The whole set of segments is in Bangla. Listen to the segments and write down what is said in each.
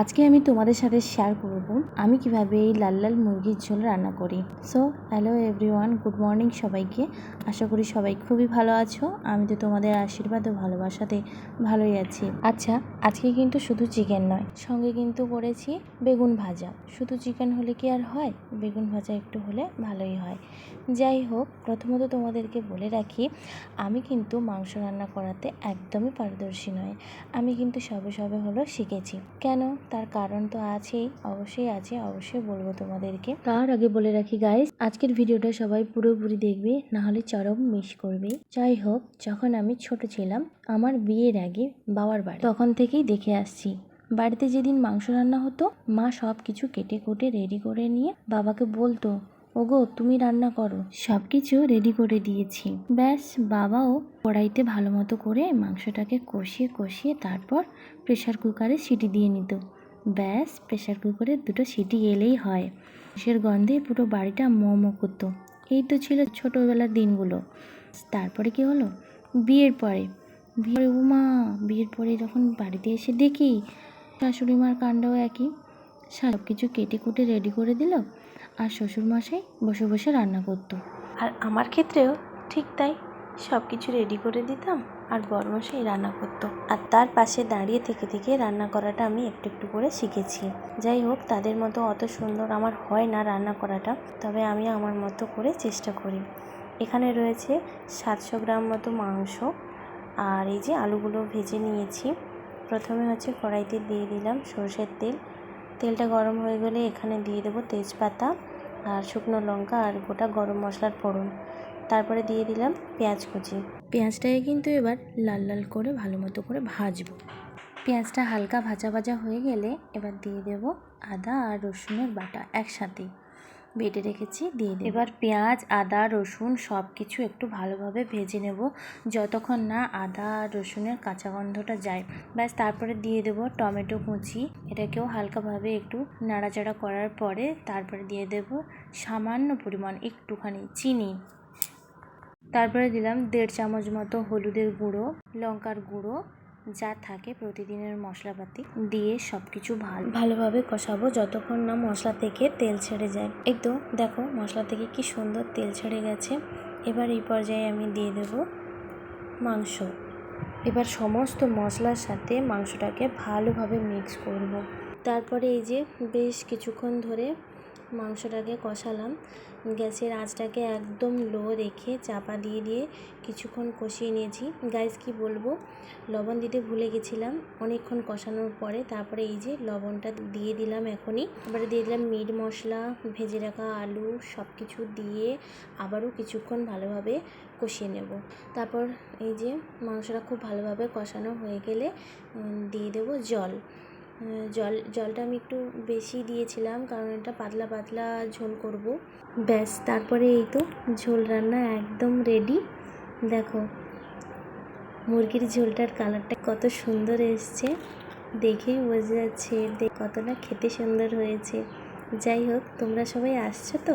আজকে আমি তোমাদের সাথে শেয়ার করব, আমি কীভাবে এই লাল লাল মুরগির ঝোল রান্না করি। So hello everyone good morning সবাইকে। আশা করি সবাই খুবই ভালো আছো। আমি তো তোমাদের আশীর্বাদ ও ভালোবাসাতে ভালোই আছি। আচ্ছা আজকে কিন্তু শুধু চিকেন নয়, সঙ্গে কিন্তু করেছি বেগুন ভাজা। শুধু চিকেন হলে কি আর হয়? বেগুন ভাজা একটু হলে ভালোই হয়। যাই হোক, প্রথমত তোমাদেরকে বলে রাখি, আমি কিন্তু মাংস রান্না করাতে একদমই পারদর্শী নয় আমি কিন্তু সবে সবে হলো শিখেছি। কেন? তার কারণ তো আছেই, অবশ্যই আছে, অবশ্যই বলব তোমাদেরকে। তার আগে বলে রাখি গাইস আজকের ভিডিওটা সবাই পুরোপুরি দেখবে, না হলে চরম মিস করবে। যাই হোক, যখন আমি ছোট ছিলাম, আমার বিয়ের আগে বাবার বাড়ি। তখন থেকেই দেখে আসছি, বাড়িতে যেদিন মাংস রান্না হতো, মা সব কিছু কেটে কুটে রেডি করে নিয়ে বাবাকে বলতো, ওগো, তুমি রান্না করো। সব কিছু রেডি করে দিয়েছি। ব্যাস, বাবাও কড়াইতে ভালো মতো করে মাংসটাকে কষিয়ে কষিয়ে তারপর প্রেশার কুকারে সিটি দিয়ে নিত। ব্যাস প্রেশার কুকারে দুটো সিটি এলেই হয়। সের গন্ধে পুরো বাড়িটা মোমো করতো। এই তো ছিল ছোটোবেলার দিনগুলো। তারপরে কি হলো? বিয়ের পরে। বিয়ের উমা, বিয়ের পরে যখন বাড়িতে এসে দেখি, শাশুড়ি মার কাণ্ডও একই। সব কিছু কেটে কুটে রেডি করে দিল আর শ্বশুরমশাই বসে বসে রান্না করতো। আর আমার ক্ষেত্রেও ঠিক তাই। সব কিছু রেডি করে দিতাম আর বরমশাই রান্না করতো। আর তার পাশে দাঁড়িয়ে থেকে থেকে রান্না করাটা আমি একটু একটু করে শিখেছি। যাই হোক, তাদের মতো অত সুন্দর আমার হয় না রান্না করাটা, তবে আমি আমার মতো করে চেষ্টা করি। এখানে রয়েছে সাতশো গ্রাম মতো মাংস আর এই যে আলুগুলো ভেজে নিয়েছি। প্রথমে হচ্ছে কড়াইতে দিয়ে দিলাম সর্ষের তেল। তেলটা গরম হয়ে গেলে এখানে দিয়ে দেবো তেজপাতা আর শুকনো লঙ্কা আর গোটা গরম মশলার ফোড়ন। তারপরে দিয়ে দিলাম পেঁয়াজ কুচি। পেঁয়াজটাকে কিন্তু এবার লাল লাল করে ভালো মতো করে ভাজবো। পেঁয়াজটা হালকা ভাজা ভাজা হয়ে গেলে এবার দিয়ে দেব আদা আর রসুনের বাটা একসাথে। বেটে রেখেছি, দিয়ে দেব। এবার পেঁয়াজ, আদা, রসুন সব কিছু একটু ভালোভাবে ভেজে নেব। যতক্ষণ না আদা আর রসুনের কাঁচা গন্ধটা যায়, ব্যাস তারপরে দিয়ে দেব টমেটো কুচি। এটাকেও হালকাভাবে একটু নাড়াচাড়া করার পরে তারপরে দিয়ে দেব সামান্য পরিমাণ একটুখানি চিনি। তারপরে দিলাম দেড় চামচ মতো হলুদের গুঁড়ো, লঙ্কার গুঁড়ো, যা থাকে প্রতিদিনের মশলাপাতি দিয়ে সব কিছু ভালো ভালোভাবে কষাবো যতক্ষণ না মশলা থেকে তেল ছেড়ে যায়। এই তো, দেখো মশলা থেকে কি সুন্দর তেল ছেড়ে গেছে। এবার এই পর্যায়ে আমি দিয়ে দেব মাংস। এবার সমস্ত মশলার সাথে মাংসটাকে ভালোভাবে মিক্স করব। তারপরে এই যে বেশ কিছুক্ষণ ধরে মাংসটাকে কষালাম। গ্যাসের আঁচটাকে একদম লো রেখে চাপা দিয়ে দিয়ে কিছুক্ষণ কষিয়ে নিয়েছি। গাইস, কি বলব? লবণ দিতে ভুলে গেছিলাম। অনেকক্ষণ কষানোর পরে তারপরে এই যে লবণটা দিয়ে দিলাম এখনই। এবারে দিয়ে দিলাম মিট মশলা, ভেজে রাখা আলু সব কিছু দিয়ে আবারও কিছুক্ষণ ভালোভাবে কষিয়ে নেব। তারপর এই যে মাংসটা খুব ভালোভাবে কষানো হয়ে গেলে দিয়ে দেবো জল। জল, জলটা আমি একটু বেশি দিয়েছিলাম, কারণ এটা পাতলা পাতলা ঝোল করব। ব্যাস, তারপরে এই তো ঝোল রান্না একদম রেডি দেখো, মুরগির ঝোলটার কালারটা কত সুন্দর এসছে, দেখেই বোঝা যাচ্ছে, দেখ কতটা খেতে সুন্দর হয়েছে। যাই হোক, তোমরা সবাই আসছো তো?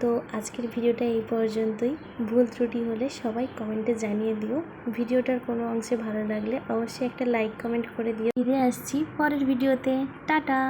তো আজকের ভিডিওটা এই পর্যন্তই। ভুল ত্রুটি হলে সবাই কমেন্টে জানিয়ে দিও। ভিডিওটার কোনো অংশে ভালো লাগলে অবশ্যই একটা লাইক কমেন্ট করে দিও। ফিরে আসছি পরের ভিডিওতে। টাটা!